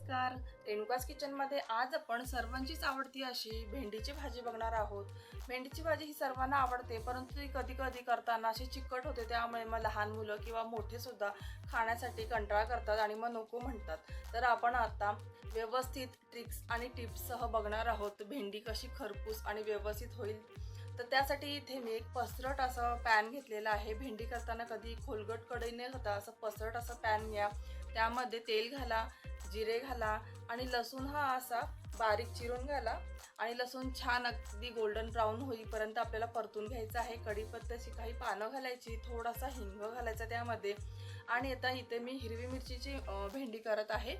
नमस्कार. रेणुकास किचनमध्ये आज आपण सर्वांचीच आवडती अशी भेंडीची भाजी बघणार आहोत. भेंडीची भाजी ही सर्वांना आवडते परंतु ती कधी कधी करताना अशी चिकट होते त्यामुळे मग लहान मुलं किंवा मोठे सुद्धा खाण्यासाठी कंटाळा करतात आणि मग नको म्हणतात. तर आपण आता व्यवस्थित ट्रिक्स आणि टिप्ससह बघणार आहोत भेंडी कशी खरपूस आणि व्यवस्थित होईल. तर त्यासाठी इथे मी एक पसरट असं पॅन घेतलेला आहे. भेंडी करताना कधी खोलगट कढईने होता असं पसरट असं पॅन घ्या. त्यामध्ये तेल घाला. जिरे घाला आणि लसूण हा असा बारीक चिरून घाला. आणि लसूण छान अगदी गोल्डन ब्राऊन होईपर्यंत आपल्याला परतून घ्यायचं आहे. कढीपत्त्याची काही पानं घालायची थोडासा हिंग घालायचा त्यामध्ये. आणि आता इथे मी हिरवी मिरचीची भेंडी करत आहे.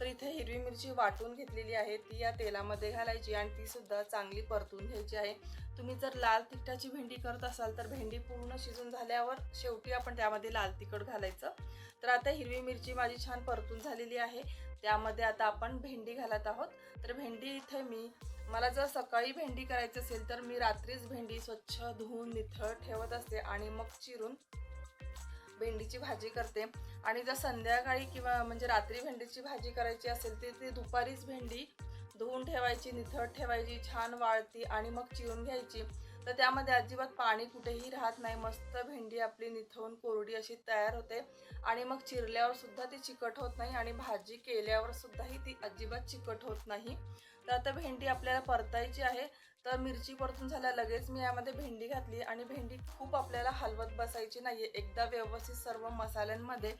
तर इथे हिरवी मिरची वाटून घेतलेली आहे. ती या तेलामध्ये घालायची आणि ती सुद्धा चांगली परतून घ्यायची आहे. तुम्ही जर लाल तिखटाची भेंडी करत असाल तर भेंडी पूर्ण शिजून झाल्यावर शेवटी आपण त्यामध्ये लाल तिखट घालायचं. तर आता हिरवी मिरची माझी छान परतून झालेली आहे. त्यामध्ये आता आपण भेंडी घालत आहोत. तर भेंडी इथे मी मला जर सकाळी भेंडी करायची असेल तर मी रात्रीच भेंडी स्वच्छ धुवून निथळ ठेवत असते आणि मग चिरून भेंडीची भाजी करते. आणि जर संध्याकाळी किंवा म्हणजे रात्री भेंडीची भाजी करायची असेल तर ती दुपारीच भेंडी धुवून ठेवायची निथळ ठेवायची छान वाळती आणि मग चिरून घ्यायची. तर त्यामध्ये अजिबात पाणी कुठेही राहत नाही. मस्त भेंडी आपली निथळून कोरडी अशी तयार होते. आणि मग चिरल्यावर सुद्धा ती चिकट होत नाही आणि भाजी केल्यावर सुद्धाही ती अजिबात चिकट होत नाही. तर आता भेंडी आपल्याला परतायची आहे. तर मिरची परतून झाल्या लगेच मी यामध्ये भेंडी घातली. आणि भेंडी खूप आपल्याला हलवत बसायची नाही एकदा व्यवस्थित सर्व मसाल्यांमध्ये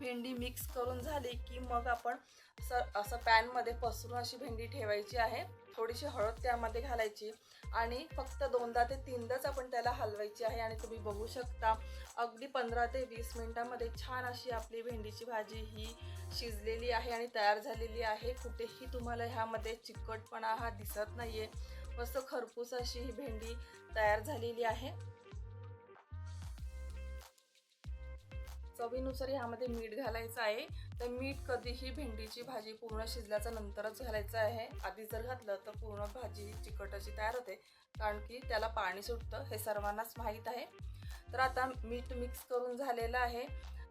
भेंडी मिक्स करून झाली की मग आपण असं असं पॅनमध्ये पसरून अशी भेंडी ठेवायची आहे. थोडीशी हळद त्यामध्ये घालायची आणि फक्त दोनदा ते तीनदाच आपण त्याला हलवायची आहे. आणि तुम्ही बघू शकता अगदी पंधरा ते वीस मिनटामध्ये छान अशी आपली भेंडीची भाजी ही शिजलेली आहे आणि तयार झालेली आहे. कुठेही तुम्हाला ह्यामध्ये चिकटपणा हा दिसत नाही आहे मस्त खरपूस अशी ही भेंडी तयार झालेली आहे. चवीनुसार ह्यामध्ये मीठ घालायचं आहे. तर मीठ कधीही भेंडीची भाजी पूर्ण शिजल्याच्या नंतरच घालायचं आहे. आधी जर घातलं तर पूर्ण भाजी चिकट अशी तयार होते. कारण की त्याला पाणी सुटतं हे सर्वांनाच माहीत आहे. तर आता मीठ मिक्स करून झालेलं आहे.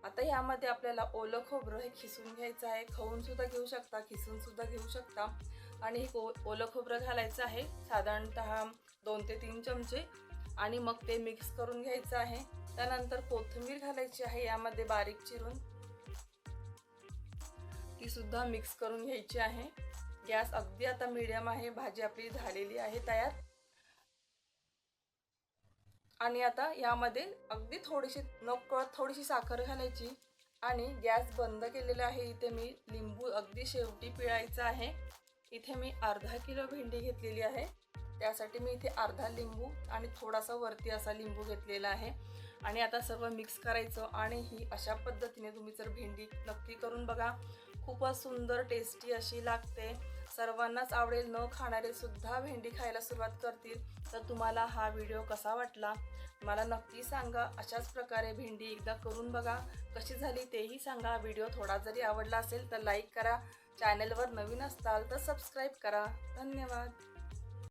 आता ह्यामध्ये आपल्याला ओलं खोबरं हे खिसून घ्यायचं आहे. खाऊनसुद्धा घेऊ शकता खिसूनसुद्धा घेऊ शकता. आणि हे को ओलं खोबरं घालायचं आहे. साधारणतः दोन ते तीन चमचे. आणि मग ते मिक्स करून घ्यायचं आहे. त्यानंतर कोथिंबीर घालायची आहे यामध्ये बारीक चिरून. ती सुद्धा मिक्स करून घ्यायची आहे. गॅस अगदी आता मिडियम आहे भाजी आपली झालेली आहे तयार. आणि आता यामध्ये अगदी थोडीशी नकळ थोडीशी साखर घालायची. आणि गॅस बंद केलेला आहे इथे मी लिंबू अगदी शेवटी पिळायचं आहे. इथे मी अर्धा किलो भेंडी घेतलेली आहे. त्यासाठी मी इथे अर्धा लिंबू आणि थोडासा वरती असा लिंबू घेतलेला आहे. आणि आता सर्व मिक्स करायचं आणि ही अशा पद्धतीने तुम्ही जर भेंडी नक्की करून बघा. खूपच सुंदर टेस्टी अशी लागते. सर्वांनाच आवडेल न खाणारे सुद्धा भेंडी खायला सुरुवात करतील. तर तुम्हाला हा व्हिडिओ कसा वाटला? मला नक्की सांगा. अशाच प्रकारे भेंडी एकदा करून बघा. कशी झाली तेही सांगा. व्हिडिओ थोडा जरी आवडला असेल तर लाईक करा. चॅनलवर नवीन असताल तर सबस्क्राईब करा. धन्यवाद.